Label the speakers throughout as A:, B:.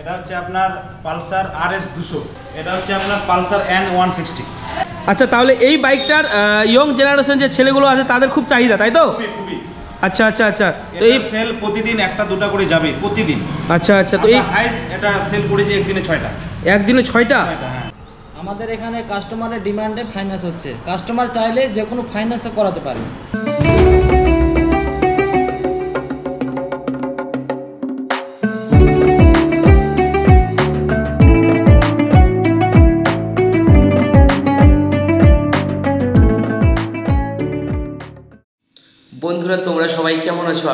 A: এটা হচ্ছে আপনার পালসার আর এস দুশো। এটা হচ্ছে আপনার পালসার এন ওয়ান সিক্সটি।
B: আচ্ছা তাহলে এই বাইকটার ইয়ং জেনারেশন যে ছেলেগুলো আছে তাদের খুব চাহিদা তাই তো?
A: খুবই
B: আচ্ছা আচ্ছা আচ্ছা। তো এই
A: সেল প্রতিদিন একটা দুটা করে যাবে প্রতিদিন।
B: আচ্ছা আচ্ছা। তো এই
A: হাইস্ট এটা সেল করেছে একদিনে ছয়টা।
B: একদিনে ছয়টা?
A: ছয়টা হ্যাঁ।
C: আমাদের এখানে কাস্টমারের ডিমান্ডে ফাইন্যান্স হচ্ছে। কাস্টমার চাইলে যে কোনো ফাইন্যান্সে করাতে পারে।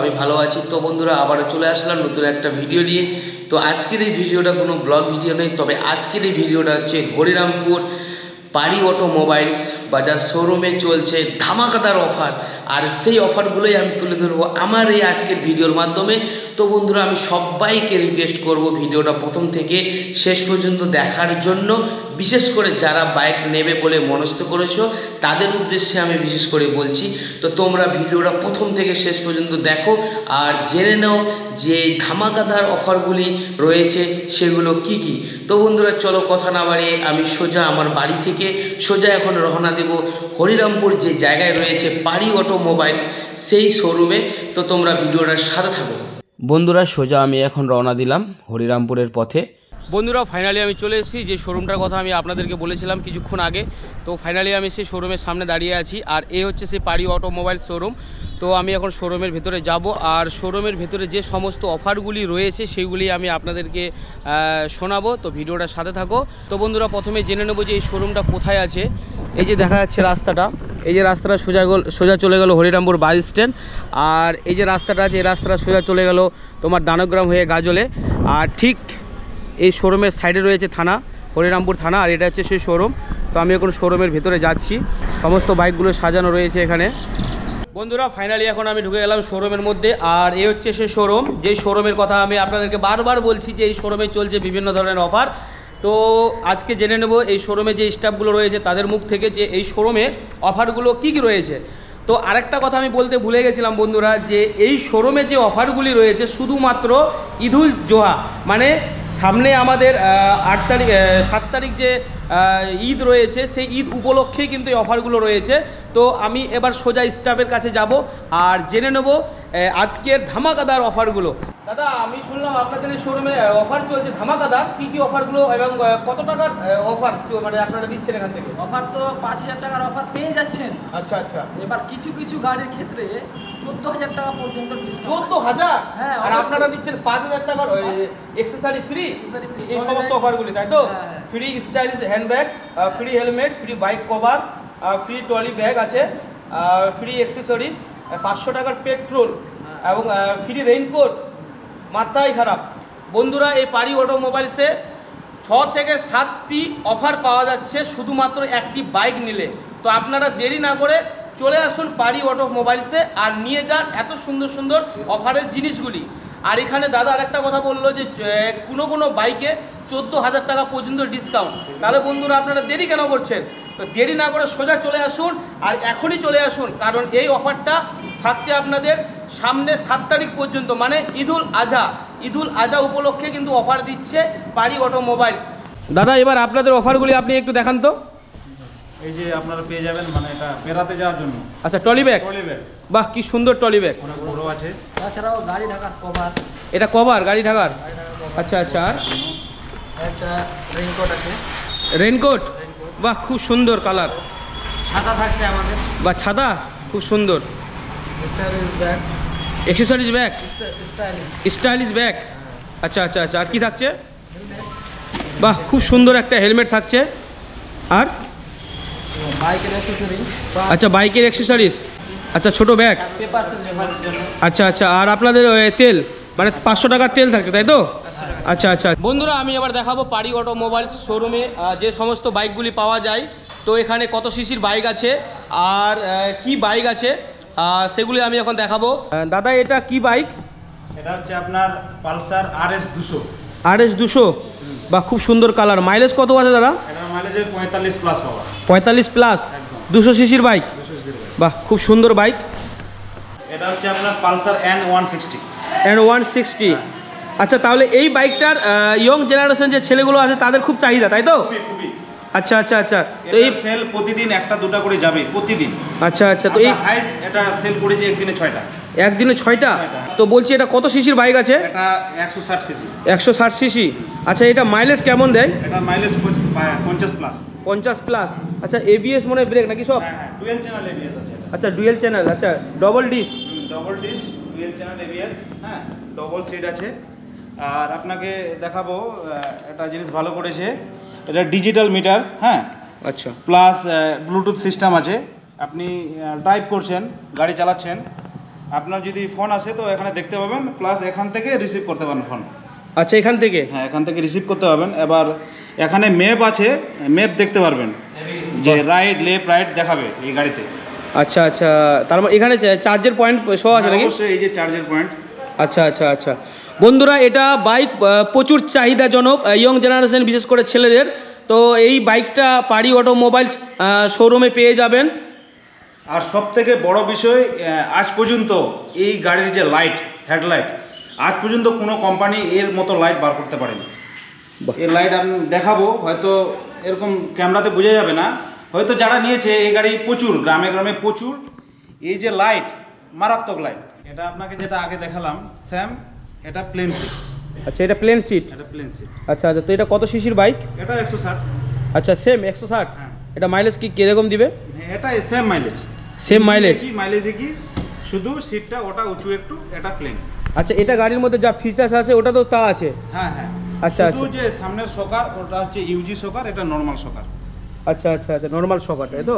D: আমি ভালো আছি। তো বন্ধুরা, আবারও চলে আসলাম নতুন একটা ভিডিও নিয়ে। তো আজকের এই ভিডিওটা কোনো ব্লগ ভিডিও নেই তবে আজকের এই ভিডিওটা হচ্ছে হরিরামপুর পারি অটোমোবাইলস বাজার শোরুমে চলছে ধামাকাদার অফার আর সেই অফারগুলোই আমি তুলে ধরবো আমার এই আজকের ভিডিওর মাধ্যমে। তো বন্ধুরা, আমি সবাইকে রিকোয়েস্ট করব ভিডিওটা প্রথম থেকে শেষ পর্যন্ত দেখার জন্য। বিশেষ করে যারা বাইক নেবে বলে মনস্থ করেছ, তাদের উদ্দেশ্যে আমি বিশেষ করে বলছি, তো তোমরা ভিডিওটা প্রথম থেকে শেষ পর্যন্ত দেখো আর জেনে নাও যে ধামাকাদার অফারগুলি রয়েছে, সেগুলো কি কি। তো বন্ধুরা, চলো কথা না বাড়িয়ে আমি সোজা আমার বাড়ি থেকে সোজা এখন রওনা দেব হরিরামপুর যে জায়গায় রয়েছে পারি অটোমোবাইলস, সেই শোরুমে তো তোমরা ভিডিওটার সাথে থাকো। বন্ধুরা, সোজা আমি এখন রওনা দিলাম হরিরামপুরের পথে।
B: বন্ধুরা ফাইনালি আমি চলে এসেছি। যে শোরুমটার কথা আমি আপনাদেরকে বলেছিলাম কিছুক্ষণ আগে, তো ফাইনালি আমি সেই শোরুমের সামনে দাঁড়িয়ে আছি। আর এ হচ্ছে সেই পারি অটোমোবাইল শোরুম তো আমি এখন শোরুমের ভেতরে যাব। আর শোরুমের ভেতরে যে সমস্ত অফারগুলি রয়েছে, সেইগুলি আমি আপনাদেরকে শোনাবো। তো ভিডিওটার সাথে থাকো। তো বন্ধুরা, প্রথমে জেনে নেব যে এই শোরুমটা কোথায় আছে। এই যে দেখা যাচ্ছে রাস্তাটা, এই যে রাস্তাটা সোজা সোজা চলে গেল হরিরামপুর বাস স্ট্যান্ড, আর এই যে রাস্তাটা এই রাস্তাটা সোজা চলে গেল তোমার দানগ্রাম হয়ে গাজলে, আর ঠিক এই শোরুমের সাইডে রয়েছে থানা, হরিরামপুর থানা, আর এটা হচ্ছে সেই শোরুম। তো আমি এখন শোরুমের ভেতরে যাচ্ছি, সমস্ত বাইকগুলো সাজানো রয়েছে এখানে। বন্ধুরা ফাইনালি এখন আমি ঢুকে গেলাম শোরুমের মধ্যে, আর এই হচ্ছে সেই শোরুম। যেই শোরুমের কথা আমি আপনাদেরকে বারবার বলছি যে এই শোরুমে চলছে বিভিন্ন ধরনের অফার তো আজকে জেনে নেব এই শোরুমে যে স্টাফগুলো রয়েছে তাদের মুখ থেকে যে এই শোরুমে অফারগুলো কী কী রয়েছে। তো আরেকটা কথা আমি বলতে ভুলে গেছিলাম বন্ধুরা যে এই শোরুমে যে অফারগুলি রয়েছে শুধুমাত্র ঈদুল জোহা মানে সামনে আমাদের আট তারিখ সাত তারিখ যে ঈদ রয়েছে সেই ঈদ উপলক্ষেই কিন্তু এই অফারগুলো রয়েছে। তো আমি এবার সোজা স্টাফের কাছে যাব আর জেনে নেব আজকের ধামাকাদার অফারগুলো। দাদা আমি শুনলাম আপনাদের শোরুমে অফার চলছে। ধামাকাদার কী কী অফারগুলো এবং কত টাকার অফার মানে আপনারা দিচ্ছেন এখান থেকে?
C: অফার তো পাঁচ হাজার টাকার অফার পেয়ে যাচ্ছেন।
B: আচ্ছা আচ্ছা।
C: এবার কিছু কিছু গাড়ির ক্ষেত্রে চোদ্দ হাজার টাকা পর্যন্ত
B: চোদ্দ হাজার?
C: হ্যাঁ,
B: আর। আপনারা দিচ্ছেন পাঁচ হাজার টাকার এক্সেসারি ফ্রি এই সমস্ত অফারগুলি তাই তো?
C: হ্যাঁ।
B: Free stylish handbag free helmet free bike cover free trolley bag আছে ফ্রি অ্যাক্সেসরিজ পাঁচশো টাকার পেট্রোল এবং ফ্রি রেইনকোট মাথায় খারাপ। বন্ধুরা, এই পারি অটোমোবাইলসে ছ থেকে সাতটি অফার পাওয়া যাচ্ছে, শুধুমাত্র একটি বাইক নিলে। তো আপনারা দেরি না করে চলে আসুন পারি অটোমোবাইলসে আর নিয়ে যান এত সুন্দর সুন্দর অফারের জিনিসগুলি। আর এখানে দাদা আরেকটা কথা বলল যে কোনো কোনো বাইকে চোদ্দ হাজার টাকা পর্যন্ত ডিসকাউন্ট তাহলে বন্ধুরা, আপনারা দেরি কেন করছেন? তো দেরি না করে সোজা চলে আসুন আর এখনই চলে আসুন, কারণ এই অফারটা থাকছে আপনাদের সামনে সাত তারিখ পর্যন্ত মানে ঈদুল আজহা। ঈদুল আজহা উপলক্ষে কিন্তু অফার দিচ্ছে পারি অটোমোবাইলস দাদা এবার আপনাদের অফারগুলি আপনি একটু দেখান তো।
A: এই যে আপনারা পেয়ে যাবেন মানে এটা বেড়াতে যাওয়ার জন্য।
B: আচ্ছা টলি ব্যাগ?
A: Trolley bag.
B: বাহ কি সুন্দর টলি ব্যাগ।
A: অনেক বড় আছে।
C: তাছাড়াও গাড়ি ঢাকার কভার
B: এটা কভার গাড়ি ঢাকার? আচ্ছা আচ্ছা আর?
C: একটা রেইনকোট আছে।
B: রেইনকোট বাহ খুব সুন্দর কালার
C: ছাতা থাকছে আমাদের।
B: বা ছাতা? খুব সুন্দর। এক্সেসরিজ ব্যাগ
C: স্টাইলিশ
B: ব্যাগ আচ্ছা আচ্ছা আচ্ছা আর কি থাকছে? বাহ খুব সুন্দর একটা হেলমেট থাকছে। আর? আচ্ছা বাইকের অ্যাক্সেসরিজ আচ্ছা ছোট ব্যাগ আচ্ছা আচ্ছা আর আপনাদের তেল? মানে পাঁচশো টাকার তেল থাকছে তাই তো? আচ্ছা আচ্ছা বন্ধুরা আমি এবার দেখাবো পারি অটোমোবাইলস শোরুমে যে সমস্ত বাইকগুলি পাওয়া যায়। তো এখানে কত সিসির বাইক আছে আর কি বাইক আছে? সেগুলি আমি এখন দেখাবো। দাদা এটা কি বাইক?
A: এটা হচ্ছে আপনার পালসার আর এস দুশো।
B: আর এস দুশো? বা খুব সুন্দর কালার। মাইলেজ কত আছে দাদা?
A: পঁয়তাল্লিশ প্লাস
B: পঁয়তাল্লিশ প্লাস দুশো সিসির বাইক। বাহ খুব সুন্দর বাইক।
A: এটা হচ্ছে আপনার Pulsar N one sixty
B: and one sixty আচ্ছা তাহলে এই বাইকটার ইয়ং জেনারেশন যে ছেলেগুলো আছে তাদের খুব চাহিদা তাই তো?
A: খুবই।
B: আচ্ছা আচ্ছা আচ্ছা। তো এই
A: সেল প্রতিদিন একটা দুটা করে যাবে প্রতিদিন।
B: আচ্ছা আচ্ছা তো এই
A: হাইস্ট এটা সেল করেছে একদিনে ছয়টা।
B: একদিনে ছয়টা। তো বলছি এটা কত সিসির বাইক আছে?
A: এটা একশো ষাট সিসি
B: একশো ষাট সিসি আচ্ছা এটা মাইলেজ কেমন দেয়?
A: এটা মাইলেজ পঞ্চাশ প্লাস
B: পঞ্চাশ প্লাস আচ্ছা এবিএস মনে ব্রেক নাকি সব?
A: হ্যাঁ হ্যাঁ ডুয়েল চ্যানেল এবিএস আছে
B: আচ্ছা ডুয়েল চ্যানেল আচ্ছা double disc
A: double disc dual channel ABS হ্যাঁ ডবল সিট আছে। আর আপনাকে দেখাবো একটা জিনিস ভালো করেছে। এটা ডিজিটাল মিটার হ্যাঁ?
B: আচ্ছা।
A: প্লাস ব্লুটুথ সিস্টেম আছে। আপনি ড্রাইভ করছেন গাড়ি চালাচ্ছেন আপনার যদি ফোন আসে তো এখানে দেখতে পাবেন প্লাস এখান থেকে রিসিভ করতে পারেন ফোন
B: আচ্ছা এখান থেকে?
A: হ্যাঁ এখান থেকে রিসিভ করতে পারবেন। এবার এখানে ম্যাপ আছে ম্যাপ দেখতে পারবেন। যে রাইট লেফট রাইট দেখাবে এই গাড়িতে।
B: আচ্ছা আচ্ছা। তার মানে এখানে চার্জের পয়েন্ট সহ আছে নাকি?
A: অবশ্যই এই যে চার্জের পয়েন্ট
B: আচ্ছা আচ্ছা আচ্ছা। বন্ধুরা এটা বাইক প্রচুর চাহিদাজনক ইয়ং জেনারেশন বিশেষ করে ছেলেদের। তো এই বাইকটা পারি অটোমোবাইলস শোরুমে পেয়ে যাবেন।
A: আর সব থেকে বড় বিষয় আজ পর্যন্ত এই গাড়ির যে লাইট হেডলাইট আজ পর্যন্ত কোনো কোম্পানি এর মতো লাইট বার করতে পারেনি। এই লাইট আমি দেখাবো হয়তো এরকম ক্যামেরাতে বোঝা যাবে না। হয়তো যারা নিয়েছে এই গাড়ি প্রচুর গ্রামে গ্রামে প্রচুর। এই যে লাইট মারাত্মক লাইট এটা আপনাকে যেটা আগে দেখালাম স্যাম এটা প্লেন সিট
B: আচ্ছা এটা প্লেন সিট
A: এটা প্লেন সিট
B: আচ্ছা আচ্ছা তো এটা কত সিসির বাইক
A: এটা একশো ষাট।
B: আচ্ছা সেম একশো ষাট।
A: হ্যাঁ।
B: এটা মাইলেজ কি কীরকম দিবে?
A: এটা সেম মাইলেজ
B: সেম মাইলেজ কি
A: মাইলেজে কি? শুধু সিটটা ওটা উঁচু একটু এটা প্লেন
B: আচ্ছা এটা গাড়ির মধ্যে যা ফিচার্স আছে ওটা তো তা আছে?
A: হ্যাঁ হ্যাঁ।
B: আচ্ছা,
A: শুধু
B: আচ্ছা।
A: যে সামনের সকার ওটা হচ্ছে ইউজি সকার এটা নর্মাল সকার।
B: আচ্ছা আচ্ছা আচ্ছা নর্মাল শকার তাই তো?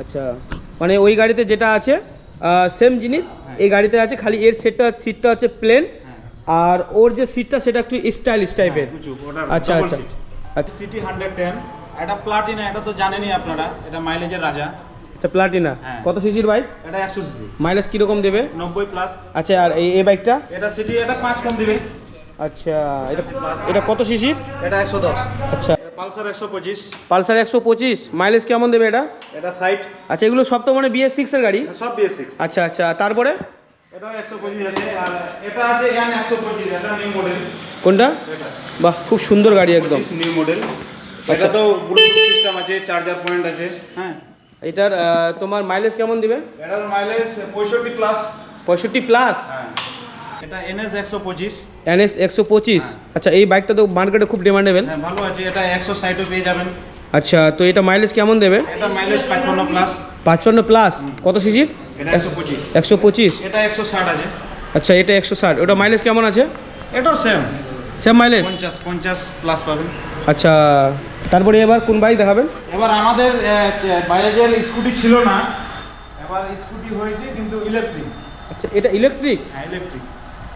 B: আচ্ছা মানে ওই গাড়িতে যেটা আছে সেম জিনিস
A: হ্যাঁ।
B: এই গাড়িতে আছে খালি এর সেটটা সিটটা হচ্ছে প্লেন
A: হ্যাঁ।
B: আর ওর যে সিটটা সেটা একটু স্টাইলিশ টাইপের আচ্ছা আচ্ছা। আচ্ছা।
A: সিটি হান্ড্রেড টেন এটা প্লাটিনা এটা তো জানেনই আপনারা এটা মাইলেজের রাজা।
B: আচ্ছা প্লাটিনা
A: হ্যাঁ।
B: কত সিসির বাইক
A: এটা একশো সিসি
B: মাইলেজ কীরকম দেবে?
A: নব্বই প্লাস
B: আচ্ছা আর এই এই বাইকটা
A: এটা সিটি এটা পাঁচ কম দিবে।
B: আচ্ছা এটা এটা কত সিসির
A: এটা একশো দশ।
B: আচ্ছা
A: পালসার একশো পঁচিশ।
B: পালসার একশো পঁচিশ। মাইলেজ কেমন দেবে এটা?
A: এটা সাইট
B: আচ্ছা এগুলো সব তো মানে বিএস সিক্সের গাড়ি?
A: সব বিএস সিক্স
B: আচ্ছা আচ্ছা তারপরে? কোনটা? বাহ খুব সুন্দর গাড়ি একদম।
A: নিউ মডেল
B: আচ্ছা।
A: তো সিস্টেম আছে চার্জার পয়েন্ট আছে হ্যাঁ।
B: এটার তোমার মাইলেজ কেমন দিবে?
A: এটার মাইলেজ পঁয়ষট্টি প্লাস
B: পঁয়ষট্টি প্লাস
A: হ্যাঁ। এটা এনএস একশো পঁচিশ।
B: এনএস একশো পঁচিশ? আচ্ছা এই বাইকটা তো মার্কেটে খুব ডিমান্ডেবল
A: হ্যাঁ ভালো আছে এটা একশো সাইটও পেয়ে যাবেন।
B: আচ্ছা তো এটা মাইলেজ কেমন দেবে?
A: এটা মাইলেজ পাঁচপান্ন প্লাস
B: পাঁচপান্ন প্লাস কত
A: এটা একশো পঁচিশ।
B: একশো পঁচিশ?
A: এটা একশো ষাট আছে।
B: আচ্ছা এটা একশো ষাট। ওটা মাইলেজ কেমন আছে?
A: এটাও সেম
B: সেম মাইলেজ
A: পঞ্চাশ পঞ্চাশ প্লাস পাবেন।
B: আচ্ছা তারপরে এবার কোন বাইক দেখাবেন?
A: এবার আমাদের বাইরের স্কুটি ছিল না এবার স্কুটি হয়েছে কিন্তু ইলেকট্রিক
B: আচ্ছা এটা ইলেকট্রিক
A: হ্যাঁ ইলেকট্রিক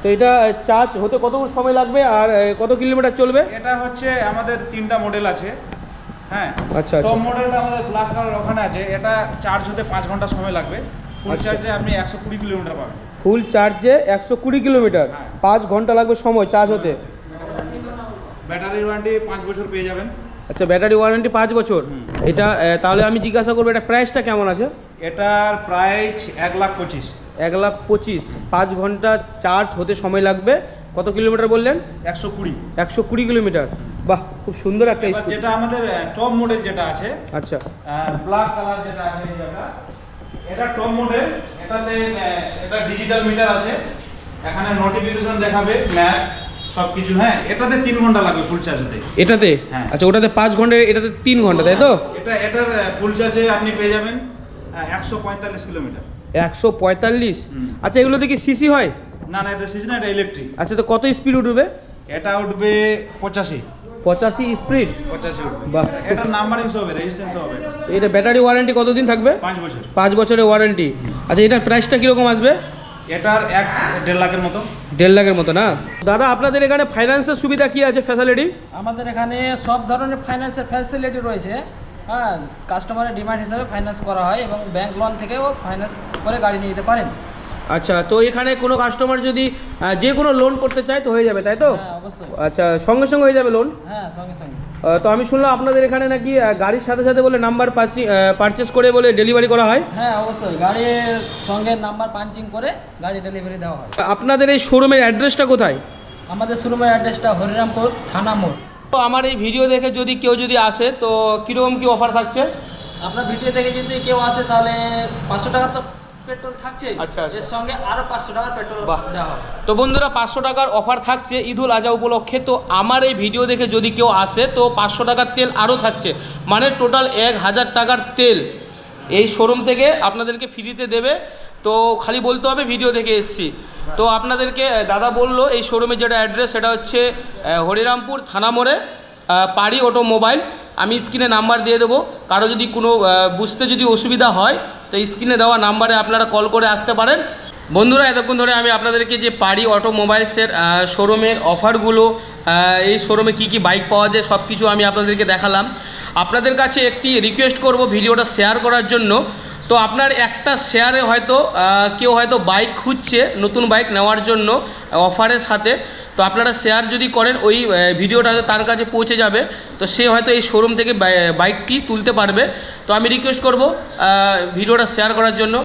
B: তো এটা চার্জ হতে কত সময় লাগবে আর কত কিলোমিটার চলবে?
A: এটা হচ্ছে আমাদের তিনটা মডেল আছে। হ্যাঁ?
B: আচ্ছা আচ্ছা।
A: টপ মডেলটা আমাদের ব্ল্যাক কালার ওখানে আছে। এটা চার্জ হতে পাঁচ ঘণ্টা সময় লাগবে। ফুল
B: আচ্ছা।
A: চার্জে আপনি একশো কুড়ি কিলোমিটার পাবেন।
B: ফুল চার্জে একশো কুড়ি কিলোমিটার?
A: হ্যাঁ।
B: পাঁচ ঘণ্টা লাগবে সময় চার্জ হতে?
A: ব্যাটারি ওয়ারেন্টি পাঁচ বছর পেয়ে যাবেন।
B: আচ্ছা ব্যাটারি ওয়ারেন্টি পাঁচ বছর? এটা তাহলে আমি জিজ্ঞাসা করব এটা প্রাইসটা কেমন আছে?
A: এটার প্রাইস এক লাখ পঁচিশ।
B: এক লাখ পঁচিশ। পাঁচ ঘণ্টা চার্জ হতে সময় লাগবে। কত কিলোমিটার বললেন?
A: একশো কুড়ি।
B: একশো কুড়ি কিলোমিটার। বাহ খুব সুন্দর একটা
A: যেটা আমাদের টপ মডেল যেটা আছে
B: আচ্ছা।
A: ব্ল্যাক কালার যেটা আছে এটা টপ মডেল এটাতে এটা ডিজিটাল মিটার আছে। এখানে নোটিফিকেশন দেখাবে ম্যাপ সব কিছু হ্যাঁ এটাতে তিন ঘণ্টা লাগবে ফুল চার্জ হতে
B: এটাতে?
A: হ্যাঁ।
B: আচ্ছা ওটাতে পাঁচ ঘণ্টা এটাতে তিন ঘণ্টা তাই তো?
A: এটা এটার ফুল চার্জে আপনি পেয়ে যাবেন। একশো পঁয়তাল্লিশ কিলোমিটার।
B: একশো পঁয়তাল্লিশ? আচ্ছা এগুলোতে কি সিসি হয়?
A: না না এটা সিজন এটা ইলেকট্রিক
B: আচ্ছা তো কত স্পিড উঠবে?
A: এটা উঠবে পঁচাশি।
B: পঁচাশি স্পিড
A: পঁচাশি উঠবে।
B: বাহ।
A: এটার নাম্বারিং হবে রেজিস্ট্রেন্স হবে।
B: এটা ব্যাটারি ওয়ারেন্টি কতদিন থাকবে?
A: পাঁচ বছর।
B: পাঁচ বছরের ওয়ারেন্টি আচ্ছা এটার প্রাইসটা কীরকম আসবে?
A: এটার এক দেড় লাখের মতো।
B: দেড় লাখের মতো না? দাদা আপনাদের এখানে ফাইন্যান্সের সুবিধা কি আছে ফ্যাসিলিটি
C: আমাদের এখানে সব ধরনের ফাইন্যান্সের ফ্যাসিলিটি রয়েছে। হ্যাঁ কাস্টমারের ডিমান্ড হিসাবে ফাইন্যান্স করা হয় এবং ব্যাংক লোন থেকেও ফাইন্যান্স করে গাড়ি নিয়ে যেতে পারেন।
B: আচ্ছা তো এখানে কোনো কাস্টমার যদি যে কোনো লোন করতে চায় তো হয়ে যাবে তাই তো?
C: হ্যাঁ অবশ্যই।
B: আচ্ছা সঙ্গে সঙ্গে হয়ে যাবে লোন
C: হ্যাঁ সঙ্গে সঙ্গে।
B: তো আমি শুনলাম আপনাদের এখানে নাকি গাড়ির সাথে সাথে বলে নাম্বার পারচেস করে বলে ডেলিভারি করা হয়?
C: হ্যাঁ অবশ্যই। গাড়ির সঙ্গে নাম্বার পাঞ্চিং করে গাড়ি ডেলিভারি দেওয়া হয়।
B: আপনাদের এই শোরুমের অ্যাড্রেসটা কোথায়?
C: আমাদের শোরুমের অ্যাড্রেসটা হরিরামপুর থানা মোড়।
B: তো আমার এই ভিডিও দেখে যদি কেউ যদি আসে তো কীরকম কি অফার থাকছে?
C: আপনার ভিডিও দেখে যদি কেউ আসে তাহলে পাঁচশো টাকা তো পেট্রোল থাকছে।
B: আচ্ছা, আচ্ছা।
C: এর সঙ্গে আরও পাঁচশো টাকার পেট্রোল। দেওয়া
B: তো বন্ধুরা পাঁচশো টাকার অফার থাকছে ঈদুল আজহা উপলক্ষে। তো আমার এই ভিডিও দেখে যদি কেউ আসে তো পাঁচশো টাকার তেল আরও থাকছে। মানে টোটাল এক হাজার টাকার তেল। এই শোরুম থেকে আপনাদেরকে ফ্রিতে দেবে। তো খালি বলতে হবে ভিডিও দেখে এসছি। তো আপনাদেরকে দাদা বলল, এই শোরুমের যেটা অ্যাড্রেস সেটা হচ্ছে হরিরামপুর থানা মোড়ে পারি অটোমোবাইলস আমি স্ক্রিনে নাম্বার দিয়ে দেবো। কারও যদি কোনো বুঝতে যদি অসুবিধা হয়, তো স্ক্রিনে দেওয়া নাম্বারে আপনারা কল করে আসতে পারেন। বন্ধুরা, এতক্ষণ ধরে আমি আপনাদেরকে যে পারি অটোমোবাইলসের শোরুমের অফারগুলো এই শোরুমে কি কি বাইক পাওয়া যায় সব কিছু আমি আপনাদেরকে দেখালাম। আপনাদের কাছে একটি রিকোয়েস্ট করব ভিডিওটা শেয়ার করার জন্য। তো আপনার একটা শেয়ারে হয়তো কেউ হয়তো বাইক খুঁজছে, নতুন বাইক নেওয়ার জন্য অফারের সাথে। তো আপনারা শেয়ার যদি করেন, ওই ভিডিওটা ভিডিওটা তার কাছে পৌঁছে যাবে। তো সে হয়তো এই শোরুম থেকে বাইকটি তুলতে পারবে। তো আমি রিকোয়েস্ট করব ভিডিওটা শেয়ার করার জন্য।